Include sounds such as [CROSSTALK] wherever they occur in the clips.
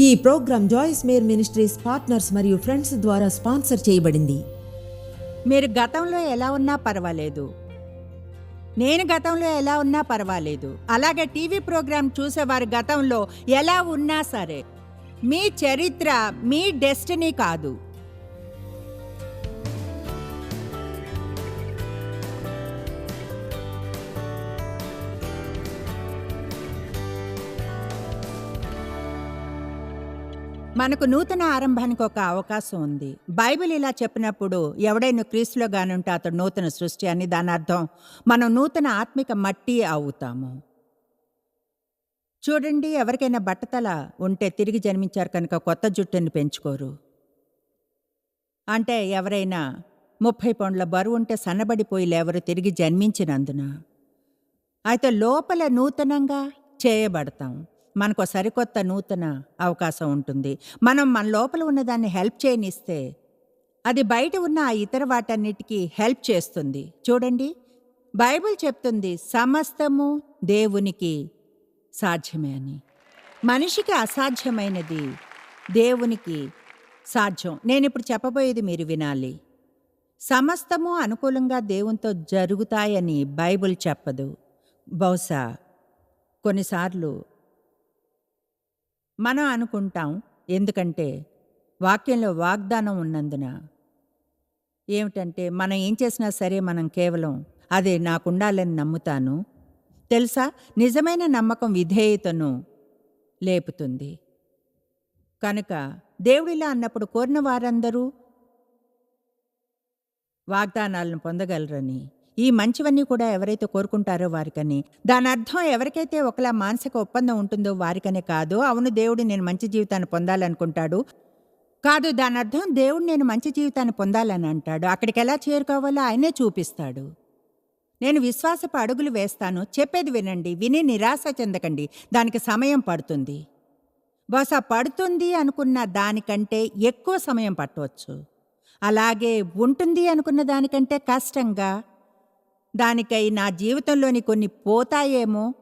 ఈ program Joyce Meyer ministries partners మరియు friends ద్వారా స్పాన్సర్ చేయబడింది. మీరు గతంలో ఎలా ఉన్నా పర్వాలేదు. నేను గతంలో ఎలా ఉన్నా పర్వాలేదు. అలాగే టీవీ ప్రోగ్రాం చూసేవారు గతంలో ఎలా ఉన్నా సరే మీ చరిత్ర మీ డెస్టినీ కాదు. మనకు నూతన ఆరంభానికి ఒక అవకాశం ఉంది. బైబిల్ ఇలా చెప్పినప్పుడు ఎవడైనా క్రీస్తులో గానుంటే అతడు నూతన సృష్టి అని దాని అర్థం మనం నూతన ఆత్మిక మట్టి అవుతాము. చూడండి ఎవరికైనా బట్టతల ఉంటే తిరిగి జన్మించారు కనుక కొత్త జుట్టుని పెంచుకోరు. అంటే ఎవరైనా ముప్పై పౌండ్ల బరువు ఉంటే సన్నబడిపోయి లేవరు తిరిగి జన్మించినందున. అయితే లోపల నూతనంగా చేయబడతాం. మనకు సరికొత్త నూతన అవకాశం ఉంటుంది. మనం మన లోపల ఉన్నదాన్ని హెల్ప్ చేయనిస్తే అది బయట ఉన్న ఆ ఇతర వాటన్నిటికీ హెల్ప్ చేస్తుంది. చూడండి బైబిల్ చెప్తుంది సమస్తము దేవునికి సాధ్యమే అని. మనిషికి అసాధ్యమైనది దేవునికి సాధ్యం. నేను ఇప్పుడు చెప్పబోయేది మీరు వినాలి. సమస్తము అనుకూలంగా దేవునితో జరుగుతాయని బైబిల్ చెప్పదు. బహుశా కొన్నిసార్లు మనం అనుకుంటాం ఎందుకంటే వాక్యంలో వాగ్దానం ఉన్నందున. ఏమిటంటే మనం ఏం చేసినా సరే మనం కేవలం అదే నాకుండాలని నమ్ముతాను తెలుసా? నిజమైన నమ్మకం విధేయతను లేపుతుంది. కనుక దేవుడిలా అన్నప్పుడు కోరిన వారందరూ వాగ్దానాలను పొందగలరని ఈ మంచివన్నీ కూడా ఎవరైతే కోరుకుంటారో వారికని. దాని అర్థం ఎవరికైతే ఒకలా మానసిక ఒప్పందం ఉంటుందో వారికనే కాదు అవును దేవుడు నేను మంచి జీవితాన్ని పొందాలనుకుంటాడు. కాదు దాని అర్థం దేవుడు నేను మంచి జీవితాన్ని పొందాలని అంటాడు. అక్కడికి ఎలా చేరుకోవాలో ఆయనే చూపిస్తాడు. నేను విశ్వాసపు అడుగులు వేస్తాను. చెప్పేది వినండి విని నిరాశ చెందకండి. దానికి సమయం పడుతుంది. బహుశా పడుతుంది అనుకున్న దానికంటే ఎక్కువ సమయం పట్టవచ్చు. అలాగే ఉంటుంది అనుకున్న దానికంటే కష్టంగా దానికై నా జీవితంలోని కొన్ని పోతాయేమో?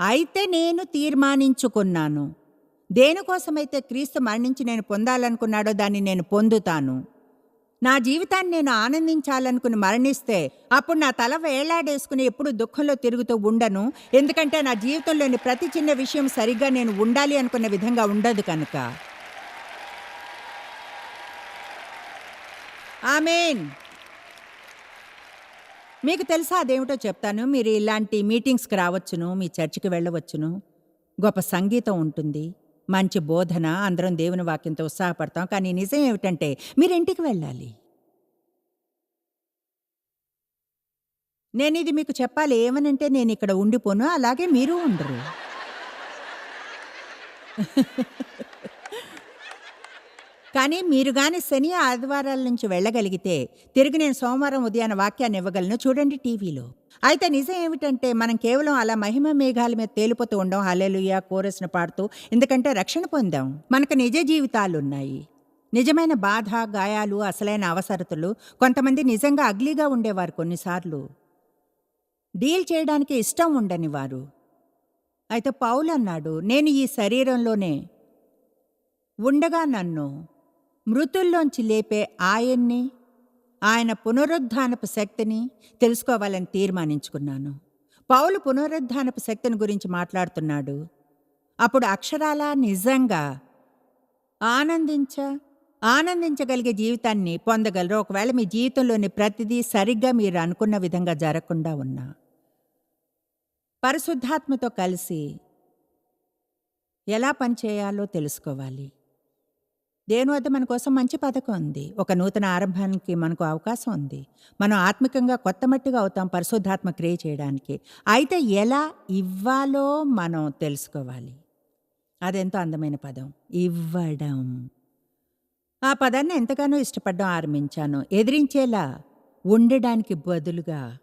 అయితే నేను తీర్మానించుకున్నాను. దేనికోసమైతే క్రీస్తు మరణించి నేను పొందాలనుకున్నాడో దాన్ని నేను పొందుతాను. నా జీవితాన్ని నేను ఆనందించాలనుకుని మరణిస్తే అప్పుడు నా తల వేలాడేసుకుని ఎప్పుడు దుఃఖంలో తిరుగుతూ ఉండను. ఎందుకంటే నా జీవితంలోని ప్రతి చిన్న విషయం సరిగ్గా నేను ఉండాలి అనుకున్న విధంగా ఉండదు కనుక. ఆమెన్. మీకు తెలుసా అదేమిటో చెప్తాను? మీరు ఇలాంటి మీటింగ్స్కి రావచ్చును మీ చర్చికి వెళ్ళవచ్చును. గొప్ప సంగీతం ఉంటుంది మంచి బోధన అందరం దేవుని వాక్యంతో ఉత్సాహపడతాం. కానీ నిజం ఏమిటంటే మీరు ఇంటికి వెళ్ళాలి. నేను ఇది మీకు చెప్పాలి ఏమనంటే నేను ఇక్కడ ఉండిపోను అలాగే మీరు ఉండరు. [LAUGHS] కానీ మీరు గాని శని ఆదివారాల నుంచి వెళ్ళగలిగితే తిరిగి నేను సోమవారం ఉదయాన వాక్యాన్ని ఇవ్వగలను. చూడండి టీవీలో. అయితే నిజం ఏమిటంటే మనం కేవలం అలా మహిమ మేఘాల మీద తేలిపోతూ ఉండం హల్లెలూయా కోరస్ను పాడుతూ ఎందుకంటే రక్షణ పొందాం. మనకు నిజ జీవితాలు ఉన్నాయి. నిజమైన బాధ గాయాలు అసలైన అవసరతలు కొంతమంది నిజంగా అగ్లీగా ఉండేవారు కొన్నిసార్లు. డీల్ చేయడానికి ఇష్టం ఉండని వారు. అయితే పౌలు అన్నాడు నేను ఈ శరీరంలోనే ఉండగా నన్ను మృతుల్లోంచి లేపే ఆయన్ని ఆయన పునరుద్ధానపు శక్తిని తెలుసుకోవాలని తీర్మానించుకున్నాను. పౌలు పునరుద్ధానపు శక్తిని గురించి మాట్లాడుతున్నాడు. అప్పుడు అక్షరాల నిజంగా ఆనందించ ఆనందించగలిగే జీవితాన్ని పొందగలరు. ఒకవేళ మీ జీవితంలోని ప్రతిదీ సరిగ్గా మీరు అనుకున్న విధంగా జరగకుండా ఉన్నా. పరిశుద్ధాత్మతో కలిసి ఎలా పనిచేయాలో తెలుసుకోవాలి. దేని వద్ద మన కోసం మంచి పథకం ఉంది ఒక నూతన ఆరంభానికి మనకు అవకాశం ఉంది మనం ఆత్మికంగా కొత్త మట్టిగా అవుతాం పరిశుద్ధాత్మ క్రియ చేయడానికి అయితే ఎలా ఇవ్వాలో మనం తెలుసుకోవాలి. అదెంతో అందమైన పదం ఇవ్వడం. ఆ పదాన్ని ఎంతగానో ఇష్టపడడం ఆరంభించాను. ఎదిరించేలా ఉండడానికి బదులుగా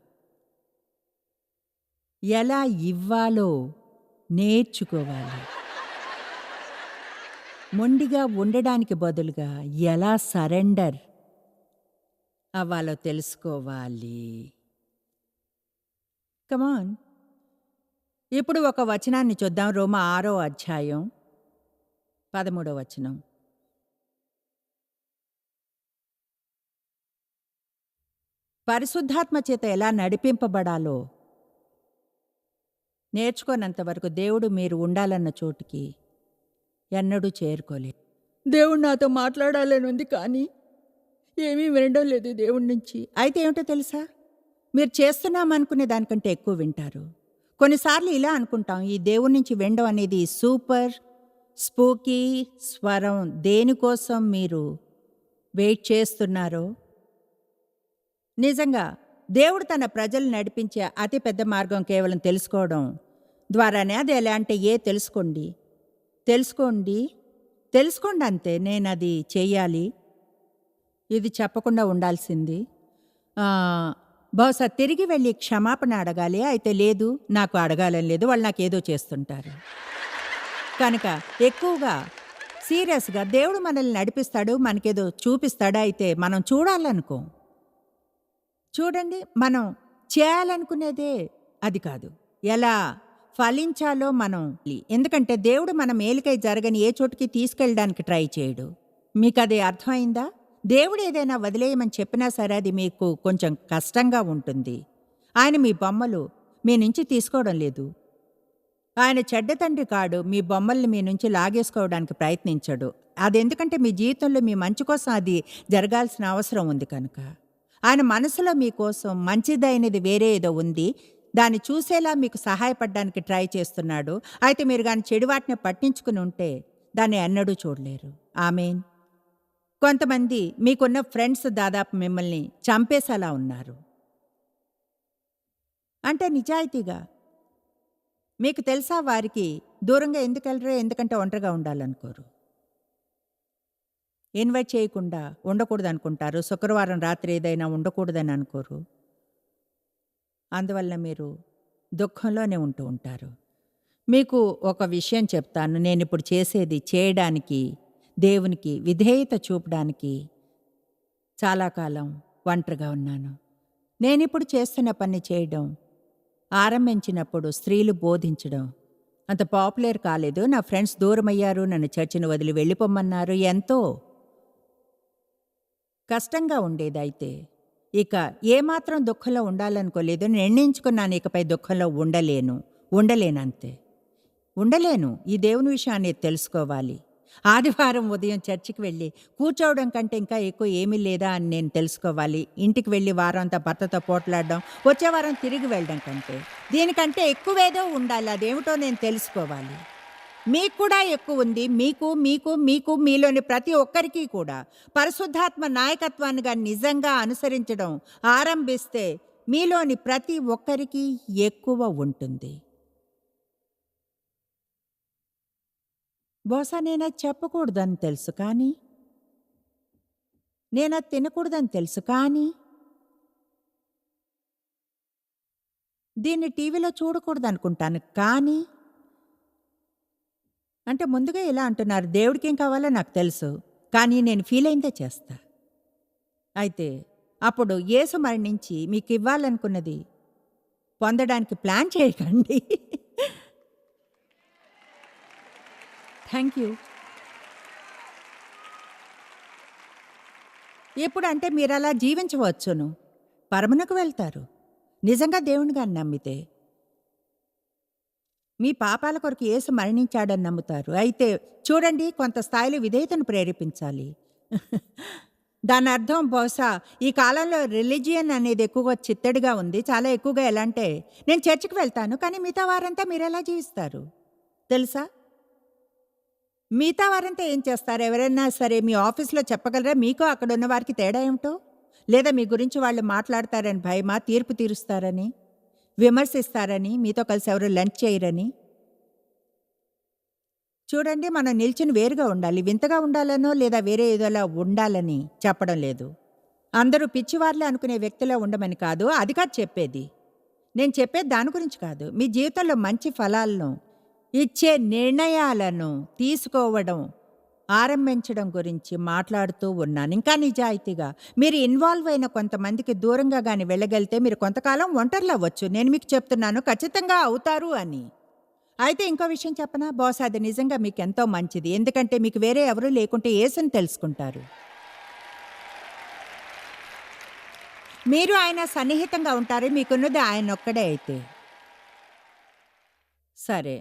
ఎలా ఇవ్వాలో నేర్చుకోవాలి. మొండిగా ఉండడానికి బదులుగా ఎలా సరెండర్ అవ్వాలో తెలుసుకోవాలి. కమాన్ ఇప్పుడు ఒక వచనాన్ని చూద్దాం. రోమ ఆరో అధ్యాయం పదమూడో వచనం. పరిశుద్ధాత్మ చేత ఎలా నడిపింపబడాలో నేర్చుకోనంత వరకు దేవుడు మీరు ఉండాలన్న చోటుకి ఎన్నడూ చేరుకోలేదు. దేవుడు నాతో మాట్లాడాలని ఉంది కానీ ఏమీ వినడం లేదు దేవుడి నుంచి. అయితే ఏమిటో తెలుసా? మీరు చేస్తున్నామనుకునే దానికంటే ఎక్కువ వింటారు. కొన్నిసార్లు ఇలా అనుకుంటాం ఈ దేవుడి నుంచి వినడం అనేది సూపర్ స్పూకీ స్వరం దేనికోసం మీరు వెయిట్ చేస్తున్నారో? నిజంగా దేవుడు తన ప్రజలు నడిపించే అతి పెద్ద మార్గం కేవలం తెలుసుకోవడం ద్వారానే అది ఎలా అంటే ఏ తెలుసుకోండి. తెలుసుకోండి. తెలుసుకోండి అంతే నేను అది చెయ్యాలి. ఇది చెప్పకుండా ఉండాల్సింది. బహుశా తిరిగి వెళ్ళి క్షమాపణ అడగాలి. అయితే లేదు నాకు అడగాలని లేదు. వాళ్ళు నాకు ఏదో చేస్తుంటారు. కనుక ఎక్కువగా సీరియస్గా దేవుడు మనల్ని నడిపిస్తాడు మనకేదో చూపిస్తాడు. అయితే మనం చూడాలనుకో. చూడండి మనం చేయాలనుకునేదే అది కాదు. ఎలా? ఫలించాలో మనం ఎందుకంటే దేవుడు మన మేలుకై జరగని ఏ చోటుకి తీసుకెళ్ళడానికి ట్రై చేయడు. మీకు అది అర్థమైందా? దేవుడు ఏదైనా వదిలేయమని చెప్పినా సరే అది మీకు కొంచెం కష్టంగా ఉంటుంది. ఆయన మీ బొమ్మలు మీ నుంచి తీసుకోవడం లేదు. ఆయన చెడ్డ తండ్రి కాడు మీ బొమ్మల్ని మీ నుంచి లాగేసుకోవడానికి ప్రయత్నించడు. అది ఎందుకంటే మీ జీవితంలో మీ మంచి కోసం అది జరగాల్సిన అవసరం ఉంది కనుక. ఆయన మనసులో మీకోసం మంచిదైనది వేరే ఏదో ఉంది. దాన్ని చూసేలా మీకు సహాయపడడానికి ట్రై చేస్తున్నాడు. అయితే మీరు కానీ చెడు వాటిని పట్టించుకుని ఉంటే దాన్ని ఎన్నడూ చూడలేరు. ఆమెన్. కొంతమంది మీకున్న ఫ్రెండ్స్ దాదాపు మిమ్మల్ని చంపేసేలా ఉన్నారు. అంటే నిజాయితీగా మీకు తెలుసా వారికి దూరంగా ఎందుకు వెళ్ళరో ఎందుకంటే ఒంటరిగా ఉండాలనుకోరు. ఇన్వైట్ చేయకుండా ఉండకూడదు అనుకుంటారు శుక్రవారం రాత్రి ఏదైనా ఉండకూడదని అనుకోరు. అందువల్ల మీరు దుఃఖంలోనే ఉంటూ ఉంటారు. మీకు ఒక విషయం చెప్తాను. నేను ఇప్పుడు చేసేది చేయడానికి దేవునికి విధేయత చూపడానికి చాలా కాలం ఒంటరిగా ఉన్నాను. నేనిప్పుడు చేస్తున్న పని చేయడం ఆరంభించినప్పుడు స్త్రీలు బోధించడం అంత పాపులర్ కాలేదు. నా ఫ్రెండ్స్ దూరమయ్యారు నన్ను చర్చిని వదిలి వెళ్ళిపోమన్నారు. ఎంతో కష్టంగా ఉండేదైతే ఇక ఏమాత్రం దుఃఖంలో ఉండాలనుకోలేదు. నిర్ణయించుకున్నాను ఇకపై దుఃఖంలో ఉండలేను. ఉండలేనంతే. ఉండలేను. ఈ దేవుని విషయాన్ని తెలుసుకోవాలి. ఆదివారం ఉదయం చర్చికి వెళ్ళి కూర్చోవడం కంటే ఇంకా ఎక్కువ ఏమీ లేదా అని నేను తెలుసుకోవాలి. ఇంటికి వెళ్ళి వారంతా భర్తతో పోట్లాడడం వచ్చే వారం తిరిగి వెళ్ళడం కంటే. దీనికంటే ఎక్కువేదో ఉండాలి. అదేమిటో నేను తెలుసుకోవాలి. మీకు కూడా ఎక్కువ ఉంది. మీకు మీకు మీకు మీలోని ప్రతి ఒక్కరికి కూడా. పరిశుద్ధాత్మ నాయకత్వాన్నిగా నిజంగా అనుసరించడం ఆరంభిస్తే మీలోని ప్రతి ఒక్కరికి ఎక్కువ ఉంటుంది. బహుశా నేను అది చెప్పకూడదని తెలుసు కానీ నేను అది తినకూడదని తెలుసు కానీ దీన్ని టీవీలో చూడకూడదనుకుంటాను కానీ అంటే ముందుగా ఇలా అంటున్నారు? దేవుడికి ఏం కావాలో నాకు తెలుసు కానీ నేను ఫీల్ అయిందే చేస్తా. అయితే అప్పుడు యేసు మరణించి మీకు ఇవ్వాలనుకున్నది పొందడానికి ప్లాన్ చేయకండి. Thank you. ఎప్పుడు అంటే మీరు అలా జీవించవచ్చును. పరమునకు వెళ్తారు. నిజంగా దేవుని గారిని నమ్మితే మీ పాపాల కొరకు యేసు మరణించాడని నమ్ముతారు. అయితే చూడండి కొంత స్థాయిలో విధేయతను ప్రేరేపించాలి. [LAUGHS] దాని అర్థం బహుశా ఈ కాలంలో రిలీజియన్ అనేది ఎక్కువగా చిత్తడిగా ఉంది. చాలా ఎక్కువగా ఎలా అంటే నేను చర్చికి వెళ్తాను కానీ మిగతా వారంతా మీరు ఎలా జీవిస్తారు? తెలుసా? మిగతా వారంతా ఏం చేస్తారు? ఎవరైనా సరే మీ ఆఫీస్లో చెప్పగలరా? మీకు అక్కడ ఉన్న వారికి తేడా ఏమిటో? లేదా మీ గురించి వాళ్ళు మాట్లాడతారని భయమా? తీర్పు తీరుస్తారని? విమర్శిస్తారని మీతో కలిసి ఎవరు లంచ్ చేయరని. చూడండి మనం నిల్చుని వేరుగా ఉండాలి. వింతగా ఉండాలనో లేదా వేరే ఏదోలా ఉండాలని చెప్పడం లేదు. అందరూ పిచ్చివార్లే అనుకునే వ్యక్తిలో ఉండమని కాదు. అది కాదు చెప్పేది. నేను చెప్పేది దాని గురించి కాదు. మీ జీవితంలో మంచి ఫలాలను ఇచ్చే నిర్ణయాలను తీసుకోవడం ఆరంభించడం గురించి మాట్లాడుతూ ఉన్నాను. ఇంకా నిజాయితీగా మీరు ఇన్వాల్వ్ అయిన కొంతమందికి దూరంగా కానీ వెళ్ళగలితే మీరు కొంతకాలం ఒంటరిలో అవ్వచ్చు. నేను మీకు చెప్తున్నాను ఖచ్చితంగా అవుతారు అని. అయితే ఇంకో విషయం చెప్పనా? బాస్ అది నిజంగా మీకు ఎంతో మంచిది. ఎందుకంటే మీకు వేరే ఎవరూ లేకుంటే ఏసని తెలుసుకుంటారు. మీరు ఆయన సన్నిహితంగా ఉంటారు మీకున్నది ఆయన ఒక్కడే అయితే. సరే.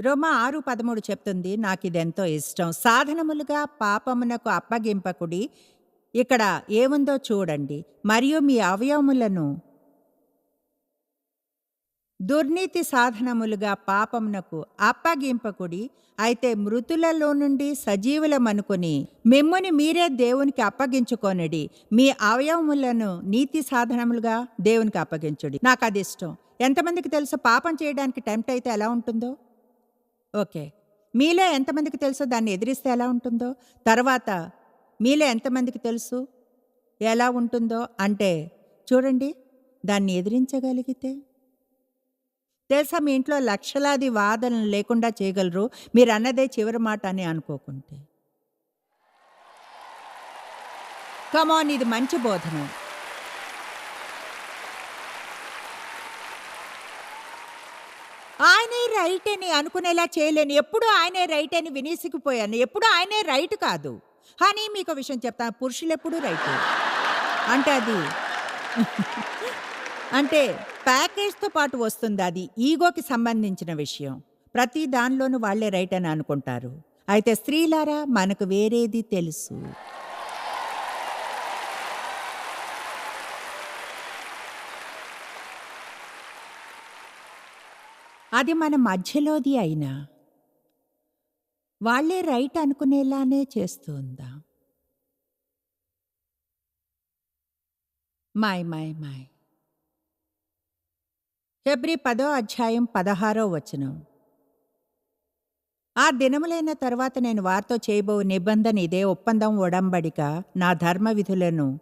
రోమా ఆరు పదమూడు చెప్తుంది నాకు ఇదెంతో ఇష్టం. సాధనములుగా పాపమునకు అప్పగింపకుడి. ఇక్కడ ఏముందో చూడండి. మరియు మీ అవయవములను దుర్నీతి సాధనములుగా పాపమునకు అప్పగింపకుడి. అయితే మృతులలో నుండి సజీవులమనుకుని మిమ్ముని మీరే దేవునికి అప్పగించుకొనుడి. మీ అవయవములను నీతి సాధనములుగా దేవునికి అప్పగించుడి. నాకు అది ఇష్టం ఎంతమందికి తెలుసు? పాపం చేయడానికి టెంప్ట్ అయితే ఎలా ఉంటుందో? ఓకే. మీలో ఎంతమందికి తెలుసో దాన్ని ఎదిరిస్తే ఎలా ఉంటుందో? తర్వాత మీలో ఎంతమందికి తెలుసు ఎలా ఉంటుందో? అంటే చూడండి దాన్ని ఎదిరించగలిగితే. తెలుసా మీ ఇంట్లో లక్షలాది వాదనలు లేకుండా చేయగలరు. మీరు అన్నదే చివరి మాట అని అనుకోకుంటే. కమాన్ ఇది మంచి బోధన ఆయనే రైట్ అని అనుకునేలా చేయలేను. ఎప్పుడూ ఆయనే రైట్ అని వినేసిపోయాను ఎప్పుడూ ఆయనే రైట్ కాదు. అని మీకు విషయం చెప్తాను. పురుషులు ఎప్పుడు రైట్. అంటే అది [LAUGHS] అంటే ప్యాకేజ్తో పాటు వస్తుంది అది. ఈగోకి సంబంధించిన విషయం. ప్రతి దానిలోనూ వాళ్ళే రైట్ అని అనుకుంటారు. అయితే స్త్రీలారా మనకు వేరేది తెలుసు. అది మన మధ్యలోది అయినా. వాళ్ళే రైట్ అనుకునేలానే చేస్తుందా? మాయ్ మాయ్ మాయ్ ఫిబ్రి పదో అధ్యాయం పదహారో వచనం. ఆ దినములైన తర్వాత నేను వారితో చేయబో నిబంధన ఇదే ఒప్పందం ఒడంబడిక నా ధర్మ విధులను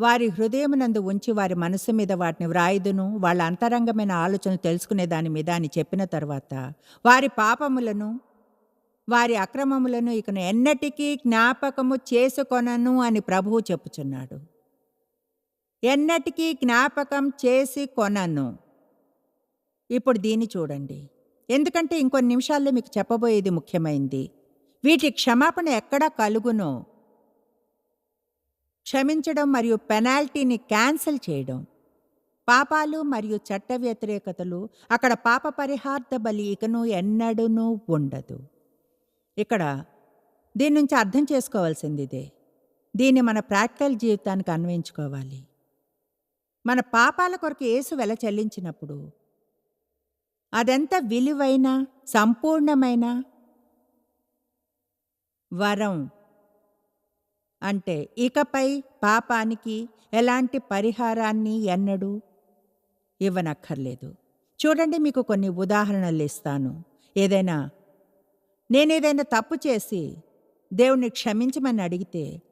వారి హృదయమునందు ఉంచి వారి మనసు మీద వాటిని వ్రాయుదును వాళ్ళ అంతరంగమైన ఆలోచన తెలుసుకునే దాని మీద అని చెప్పిన తర్వాత వారి పాపములను వారి అక్రమములను ఇకను ఎన్నటికీ జ్ఞాపకము చేసుకొనను అని ప్రభువు చెప్పుచున్నాడు. ఎన్నటికీ జ్ఞాపకం చేసి కొనను. ఇప్పుడు దీన్ని చూడండి. ఎందుకంటే ఇంకొన్ని నిమిషాల్లో మీకు చెప్పబోయేది ముఖ్యమైంది. వీటి క్షమాపణ ఎక్కడ కలుగునో క్షమించడం మరియు పెనాల్టీని క్యాన్సిల్ చేయడం. పాపాలు మరియు చట్ట వ్యతిరేకతలు అక్కడ పాప పరిహార్థ బలి ఇకను ఎన్నడూనూ ఉండదు. ఇక్కడ దీని నుంచి అర్థం చేసుకోవాల్సింది ఇదే దీన్ని మన ప్రాక్టికల్ జీవితానికి అన్వయించుకోవాలి. మన పాపాల కొరకు యేసు వెల చెల్లించినప్పుడు అదెంత విలువైన సంపూర్ణమైన వరం అంటే ఇకపై పాపానికి ఎలాంటి పరిహారాన్ని ఎన్నడూ ఇవ్వనక్కర్లేదు. చూడండి మీకు కొన్ని ఉదాహరణలు ఇస్తాను. ఏదైనా నేనేదైనా తప్పు చేసి దేవుణ్ణి క్షమించమని అడిగితే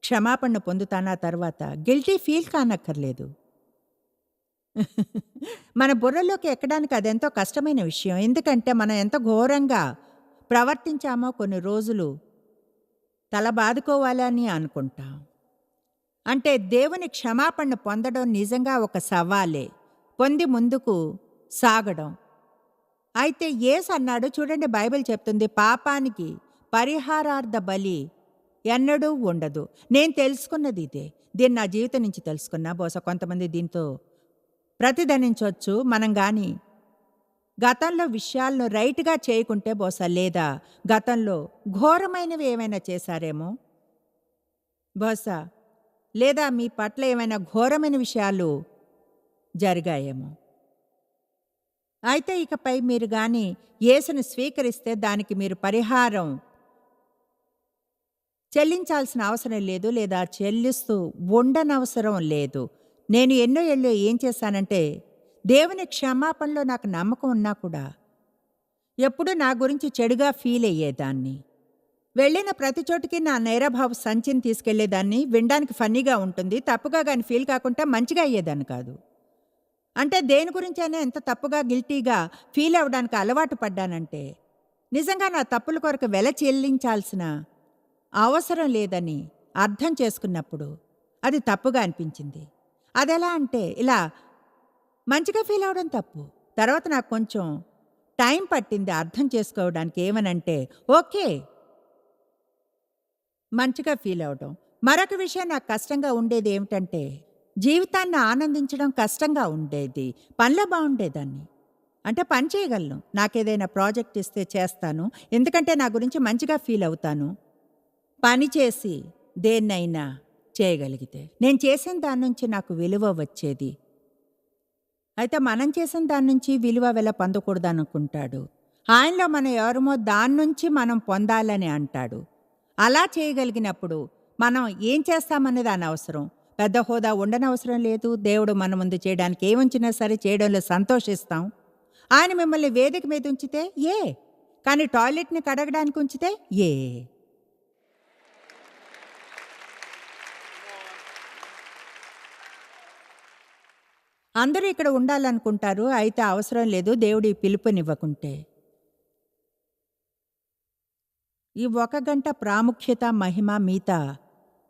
క్షమాపణ పొందుతానా తర్వాత గిల్టీ ఫీల్ కానక్కర్లేదు. [LAUGHS] మన బుర్రలోకి ఎక్కడానికి అదెంతో కష్టమైన విషయం. ఎందుకంటే మనం ఎంత ఘోరంగా ప్రవర్తించామో కొన్ని రోజులు తల బాదుకోవాలని అనుకుంటాం. అంటే దేవుని క్షమాపణ పొందడం నిజంగా ఒక సవాలే. పొంది ముందుకు సాగడం. అయితే ఏస్ అన్నాడు చూడండి బైబిల్ చెప్తుంది పాపానికి పరిహారార్థ బలి ఎన్నడూ ఉండదు. నేను తెలుసుకున్నది ఇదే. దీన్ని నా జీవితం నుంచి తెలుసుకున్నా. బహుశా కొంతమంది దీంతో ప్రతిధనించవచ్చు. మనం కానీ గతంలో విషయాలను రైట్గా చేయకుంటే బహుశా లేదా గతంలో ఘోరమైనవి ఏమైనా చేశారేమో? బహుశా లేదా మీ పట్ల ఏమైనా ఘోరమైన విషయాలు జరిగాయేమో? అయితే ఇకపై మీరు కానీ యేసును స్వీకరిస్తే దానికి మీరు పరిహారం చెల్లించాల్సిన అవసరం లేదు లేదా చెల్లిస్తూ ఉండనవసరం లేదు. నేను ఎన్నో ఏళ్ళు ఏం చేశానంటే దేవుని క్షమాపణలో నాకు నమ్మకం ఉన్నా కూడా ఎప్పుడు నా గురించి చెడుగా ఫీల్ అయ్యేదాన్ని. వెళ్ళిన ప్రతి చోటికి నా నేరభావ సంచిని తీసుకెళ్ళేదాన్ని. వినడానికి ఫన్నీగా ఉంటుంది. తప్పుగా కానీ ఫీల్ కాకుండా మంచిగా అయ్యేదాన్ని కాదు. అంటే దేని గురించైనా ఎంత తప్పుగా గిల్టీగా ఫీల్ అవ్వడానికి అలవాటు పడ్డానంటే నిజంగా నా తప్పుల కొరకు వెల చెల్లించాల్సిన అవసరం లేదని అర్థం చేసుకున్నప్పుడు అది తప్పుగా అనిపించింది. అదెలా అంటే ఇలా మంచిగా ఫీల్ అవడం తప్పు. తర్వాత నాకు కొంచెం టైం పట్టింది అర్థం చేసుకోవడానికి ఏమనంటే ఓకే. మంచిగా ఫీల్ అవడం. మరొక విషయం నాకు కష్టంగా ఉండేది ఏమిటంటే జీవితాన్ని ఆనందించడం కష్టంగా ఉండేది. పనిలో బాగుండేదాన్ని. అంటే పని చేయగలను. నాకేదైనా ప్రాజెక్ట్ ఇస్తే చేస్తాను. ఎందుకంటే నా గురించి మంచిగా ఫీల్ అవుతాను. పని చేసి దేన్నైనా చేయగలిగితే. నేను చేసిన దాని నుంచి నాకు విలువ వచ్చేది. అయితే మనం చేసిన దాని నుంచి విలువ వెల పొందకూడదు అనుకుంటాడు ఆయనలో మనం ఎవరమో దాని నుంచి మనం పొందాలని అంటాడు. అలా చేయగలిగినప్పుడు మనం ఏం చేస్తామనేది అనవసరం. పెద్ద హోదా ఉండనవసరం లేదు. దేవుడు మన ముందు చేయడానికి ఏముంచినా సరే చేయడంలో సంతోషిస్తాం. ఆయన మిమ్మల్ని వేదిక మీద ఉంచితే ఏ? కానీ టాయిలెట్ని కడగడానికి ఉంచితే ఏ? అందరూ ఇక్కడ ఉండాలనుకుంటారు అయితే అవసరం లేదు దేవుడి పిలుపునివ్వకుంటే. ఈ ఒక గంట ప్రాముఖ్యత మహిమ మీత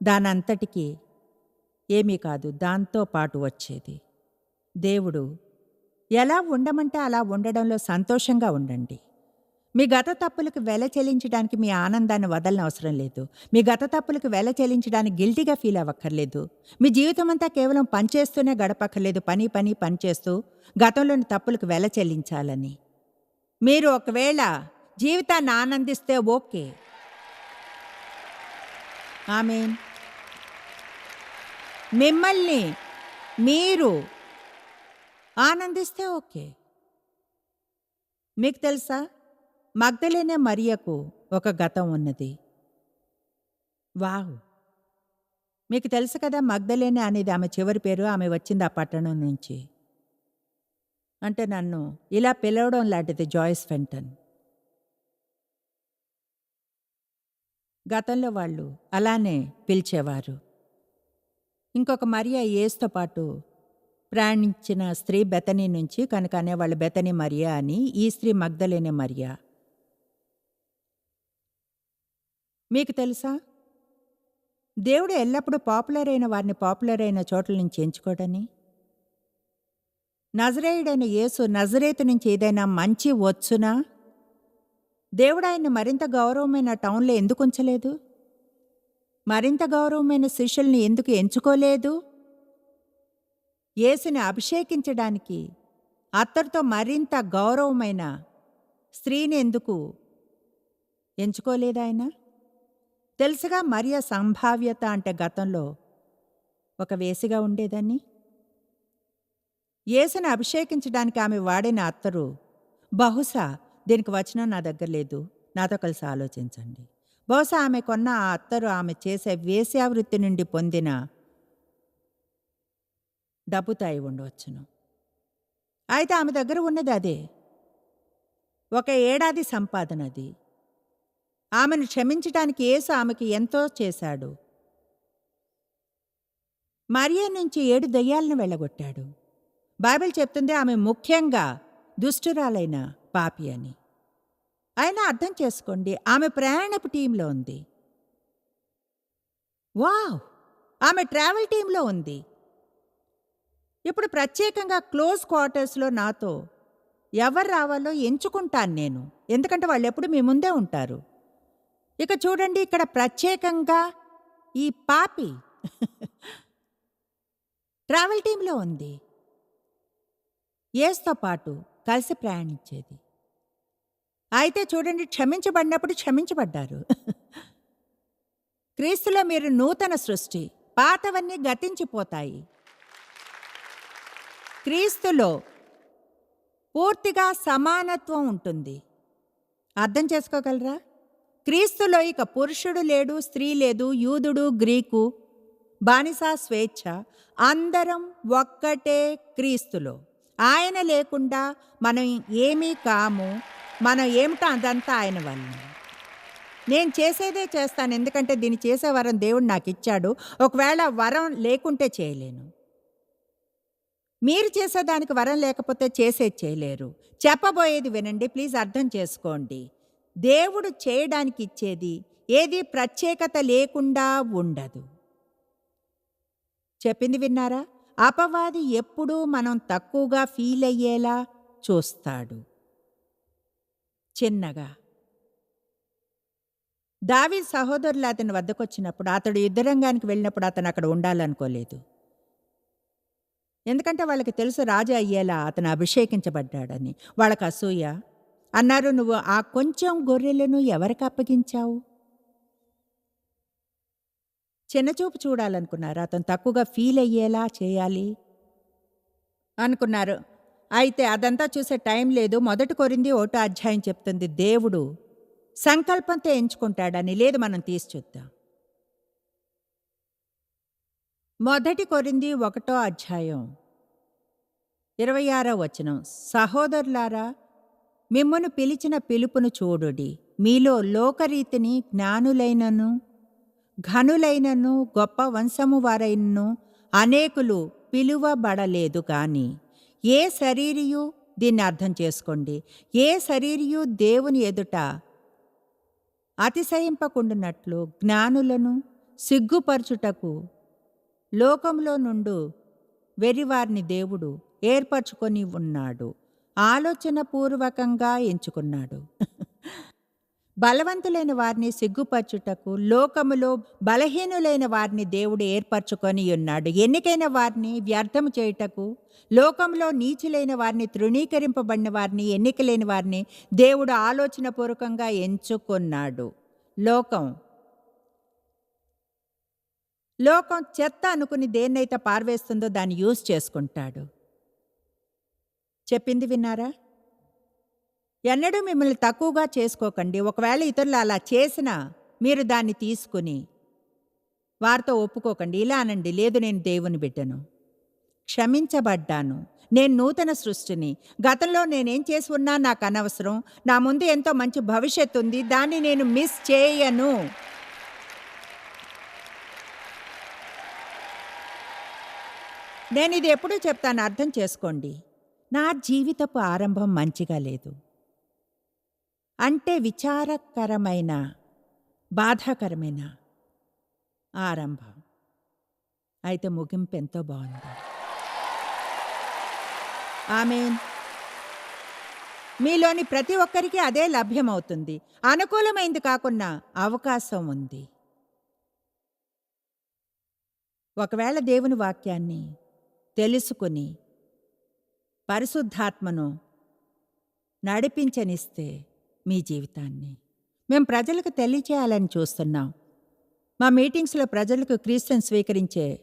దానంతటికీ ఏమీ కాదు దాంతో పాటు వచ్చేది. దేవుడు ఎలా ఉండమంటే అలా ఉండడంలో సంతోషంగా ఉండండి. మీ గత తప్పులకు వెల చెల్లించడానికి మీ ఆనందాన్ని వదలని అవసరం లేదు. మీ గత తప్పులకు వెల చెల్లించడానికి గిల్టీగా ఫీల్ అవ్వక్కర్లేదు. మీ జీవితం అంతా కేవలం పనిచేస్తూనే గడపక్కర్లేదు. పని పని పనిచేస్తూ గతంలోని తప్పులకు వెల చెల్లించాలని. మీరు ఒకవేళ జీవితాన్ని ఆనందిస్తే ఓకే. ఆమె మిమ్మల్ని మీరు ఆనందిస్తే ఓకే. మీకు తెలుసా? మగ్ధలేనే మరియకు ఒక గతం ఉన్నది. వావ్. మీకు తెలుసు కదా మగ్ధలేనే అనేది ఆమె చివరి పేరు ఆమె వచ్చింది ఆ పట్టణం నుంచి. అంటే నన్ను ఇలా పిలవడం లాంటిది జాయిస్ ఫెంటన్. గతంలో వాళ్ళు అలానే పిలిచేవారు. ఇంకొక మరియా ఏసుతో పాటు ప్రయాణించిన స్త్రీ బెతనీ నుంచి కనుక అనేవాళ్ళు బెతనీ మరియా అని ఈ స్త్రీ మగ్ధలేనే మరియా. మీకు తెలుసా? దేవుడు ఎల్లప్పుడూ పాపులర్ అయిన వారిని పాపులర్ అయిన చోట్ల నుంచి ఎంచుకోడని. నజరేయుడైన యేసు నజరేతు నుంచి ఏదైనా మంచి వచ్చునా? దేవుడు ఆయన్ని మరింత గౌరవమైన టౌన్లో ఎందుకు ఉంచలేదు? మరింత గౌరవమైన శిష్యుల్ని ఎందుకు ఎంచుకోలేదు? యేసుని అభిషేకించడానికి అత్తరితో మరింత గౌరవమైన స్త్రీని ఎందుకు ఎంచుకోలేదాయన తెలుసుగా మరియా సంభావ్యత అంటే గతంలో ఒక వేసిగా ఉండేదాన్ని? యేసును అభిషేకించడానికి ఆమె వాడిన అత్తరు బహుశా దీనికి వచనం నా దగ్గర లేదు నాతో కలిసి ఆలోచించండి. బహుశా ఆమె కొన్న ఆ అత్తరు ఆమె చేసే వేశ్యావృత్తి నుండి పొందిన డబ్బు తాయి ఉండవచ్చును. అయితే ఆమె దగ్గర ఉన్నది అదే ఒక ఏడాది సంపాదన అది. ఆమెను క్షమించడానికి యేసు ఆమెకి ఎంతో చేశాడు. మరియా నుంచి ఏడు దయ్యాలను వెళ్ళగొట్టాడు. బైబిల్ చెప్తుంది ఆమె ముఖ్యంగా దుష్టురాలైన పాపి అని. అయినా అర్థం చేసుకోండి ఆమె ప్రయాణపు టీంలో ఉంది. వావ్! ఆమె ట్రావెల్ టీంలో ఉంది. ఇప్పుడు ప్రత్యేకంగా క్లోజ్ క్వార్టర్స్లో నాతో ఎవరు రావాలో ఎంచుకుంటాను నేను. ఎందుకంటే వాళ్ళు ఎప్పుడు మీ ముందే ఉంటారు. ఇక చూడండి ఇక్కడ ప్రత్యేకంగా ఈ పాపి ట్రావెల్ టీంలో ఉంది. ఏస్తో పాటు కలిసి ప్రయాణించేది. అయితే చూడండి క్షమించబడినప్పుడు క్షమించబడ్డారు. క్రీస్తులో మీరు నూతన సృష్టి పాతవన్నీ గతించిపోతాయి. క్రీస్తులో పూర్తిగా సమానత్వం ఉంటుంది. అర్థం చేసుకోగలరా? క్రీస్తులో ఇక పురుషుడు లేడు స్త్రీ లేదు యూదుడు గ్రీకు బానిస స్వేచ్ఛ అందరం ఒక్కటే క్రీస్తులో. ఆయన లేకుండా మనం ఏమీ కాము మనం ఏమిటో అదంతా ఆయన వల్ల నేను చేసేదే చేస్తాను ఎందుకంటే దీన్ని చేసే వరం దేవుడు నాకు ఇచ్చాడు. ఒకవేళ వరం లేకుంటే చేయలేను. మీరు చేసేదానికి వరం లేకపోతే చేసేది చేయలేరు. చెప్పబోయేది వినండి ప్లీజ్ అర్థం చేసుకోండి. దేవుడు చేయడానికి ఇచ్చేది ఏది ప్రత్యేకత లేకుండా ఉండదు. చెప్పింది విన్నారా? అపవాది ఎప్పుడూ మనం తక్కువగా ఫీల్ అయ్యేలా చూస్తాడు. చిన్నగా. దావి సహోదరులు అతని వద్దకొచ్చినప్పుడు అతడు యుద్ధరంగానికి వెళ్ళినప్పుడు అతను అక్కడ ఉండాలనుకోలేదు. ఎందుకంటే వాళ్ళకి తెలుసు రాజు అయ్యేలా అతను అభిషేకించబడ్డాడని. వాళ్ళకి అసూయ అన్నారు నువ్వు ఆ కొంచెం గొర్రెలను ఎవరికి అప్పగించావు? చిన్నచూపు చూడాలనుకున్నారు. అతను తక్కువగా ఫీల్ అయ్యేలా చేయాలి. అనుకున్నారు. అయితే అదంతా చూసే టైం లేదు. మొదటి కొరింది ఓటో అధ్యాయం చెప్తుంది. దేవుడు సంకల్పంతో ఎంచుకుంటాడని. లేదు మనం తీసి చూద్దాం. మొదటి కొరింది ఒకటో అధ్యాయం. ఇరవై ఆరో వచనం. సహోదరులారా మిమ్మను పిలిచిన పిలుపును చూడుడి. మీలో లోకరీతిని జ్ఞానులైనను ఘనులైనను గొప్ప వంశము వారైనను అనేకులు పిలువబడలేదు గాని ఏ శరీరియు దీన్ని అర్థం చేసుకోండి. ఏ శరీరియు దేవుని ఎదుట అతిశయింపకుండునట్లు జ్ఞానులను సిగ్గుపరచుటకు లోకంలో నుండు వెరివారిని దేవుడు ఏర్పరచుకొని ఉన్నాడు. ఆలోచనపూర్వకంగా ఎంచుకున్నాడు. బలవంతులైన వారిని సిగ్గుపరచుటకు లోకములో బలహీనులైన వారిని దేవుడు ఏర్పరచుకొని ఉన్నాడు. ఎన్నికైన వారిని వ్యర్థము చేయుటకు లోకంలో నీచులైన వారిని తృణీకరింపబడిన వారిని ఎన్నికలేని వారిని దేవుడు ఆలోచనపూర్వకంగా ఎంచుకున్నాడు. లోకం. లోకం చెత్త అనుకుని దేన్నైతే పారవేస్తుందో దాన్ని యూజ్ చేసుకుంటాడు. చెప్పింది విన్నారా? ఎన్నడూ మిమ్మల్ని తక్కువగా చేసుకోకండి. ఒకవేళ ఇతరులు అలా చేసినా మీరు దాన్ని తీసుకుని వారితో ఒప్పుకోకండి. ఇలా అనండి లేదు నేను దేవుని బిడ్డను. క్షమించబడ్డాను. నేను నూతన సృష్టిని. గతంలో నేనేం చేసి ఉన్నా నాకు అనవసరం. నా ముందు ఎంతో మంచి భవిష్యత్తు ఉంది. దాన్ని నేను మిస్ చేయను. నేను ఇది ఎప్పుడూ చెప్తాను. అర్థం చేసుకోండి. నా జీవితపు ఆరంభం మంచిగా లేదు. అంటే విచారకరమైన బాధాకరమైన ఆరంభం. అయితే ముగింపు ఎంతో బాగుంది. ఆమె మీలోని ప్రతి ఒక్కరికి అదే లభ్యమవుతుంది. అనుకూలమైంది కాకుండా అవకాశం ఉంది. ఒకవేళ దేవుని వాక్యాన్ని తెలుసుకుని పరిశుద్ధాత్మను నడిపించనిస్తే మీ జీవితాన్ని. మేము ప్రజలకు తెలియచేయాలని చూస్తున్నాం. మా మీటింగ్స్లో ప్రజలకు క్రీస్తుని స్వీకరించే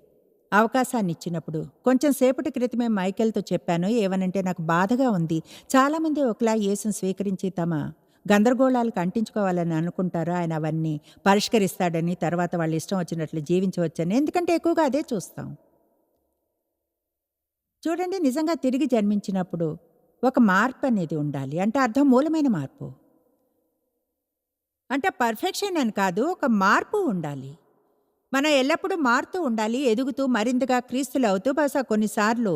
అవకాశాన్ని ఇచ్చినప్పుడు కొంచెం సేపటి క్రితమే మైకేల్తో చెప్పాను ఏమనంటే నాకు బాధగా ఉంది. చాలామంది ఒకలా యేసును స్వీకరించి తమ గందరగోళాలకు అంటించుకోవాలని అనుకుంటారు ఆయన అవన్నీ పరిష్కరిస్తాడని తర్వాత వాళ్ళు ఇష్టం వచ్చినట్లు జీవించవచ్చని ఎందుకంటే ఎక్కువగా అదే చూస్తాం. చూడండి నిజంగా తిరిగి జన్మించినప్పుడు ఒక మార్పు అనేది ఉండాలి. అంటే అర్థం మూలమైన మార్పు. అంటే పర్ఫెక్షన్ అని కాదు ఒక మార్పు ఉండాలి. మనం ఎల్లప్పుడూ మారుతూ ఉండాలి ఎదుగుతూ మరింతగా క్రీస్తులు అవుతూ బహుశా కొన్నిసార్లు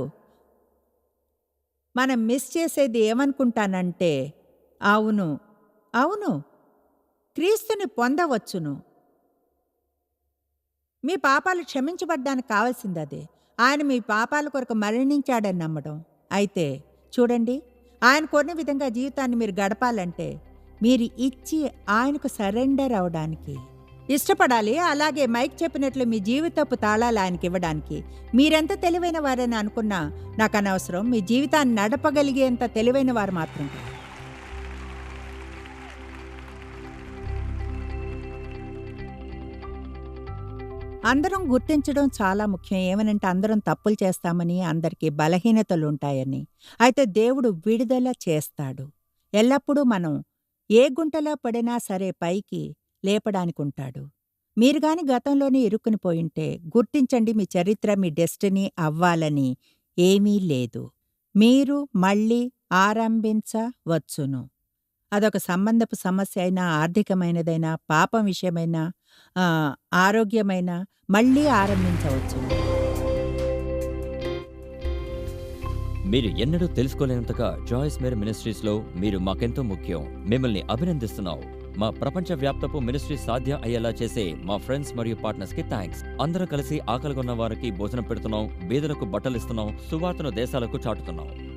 మనం మిస్ చేసేది ఏమనుకుంటానంటే అవును అవును క్రీస్తుని పొందవచ్చును. మీ పాపాలు క్షమించబడ్డానికి కావాల్సింది అదే. ఆయన మీ పాపాల కొరకు మరణించాడని నమ్మడం. అయితే చూడండి ఆయన కోరిన విధంగా జీవితాన్ని మీరు గడపాలంటే మీరు ఇచ్చి ఆయనకు సరెండర్ అవడానికి. ఇష్టపడాలి అలాగే మైక్ చెప్పినట్లు మీ జీవితపు తాళాలు ఆయనకి ఇవ్వడానికి. మీరెంత తెలివైన వారని అనుకున్నా నాకు అనవసరం మీ జీవితాన్ని నడపగలిగేంత తెలివైన వారు మాత్రం అందరం గుర్తించడం చాలా ముఖ్యం. ఏమనంటే అందరం తప్పులు చేస్తామని అందరికీ బలహీనతలు ఉంటాయని అయితే దేవుడు విడుదల చేస్తాడు. ఎల్లప్పుడూ మనం ఏ గుంటలో పడినా సరే పైకి లేపడానికుంటాడు. మీరు గాని గతంలోనే ఇరుక్కుని పోయింటే గుర్తించండి మీ చరిత్ర మీ డెస్టినీ అవ్వాలని ఏమీ లేదు. మీరు మళ్ళీ ఆరంభించవచ్చును. అదొక సంబంధపు సమస్య అయినా ఆర్థికమైనదైనా పాపం విషయమైనా ఆరోగ్యమైన మళ్ళీ ఆరంభించవచ్చు. మీరు ఎన్నడూ తెలుసుకోలేనంతగా జాయిస్ మేర్ మినిస్ట్రీస్లో మీరు మాకెంతో ముఖ్యం. మిమ్మల్ని అభినందిస్తున్నాం. మా ప్రపంచ వ్యాప్తపు మినిస్ట్రీ సాధ్యం అయ్యేలా చేసే మా ఫ్రెండ్స్ మరియు పార్ట్నర్స్కి థ్యాంక్స్ అందరం కలిసి ఆకలిగొన్న వారికి భోజనం పెడుతున్నాం బీదలకు బట్టలు ఇస్తున్నాం సువార్తను దేశాలకు చాటుతున్నాం.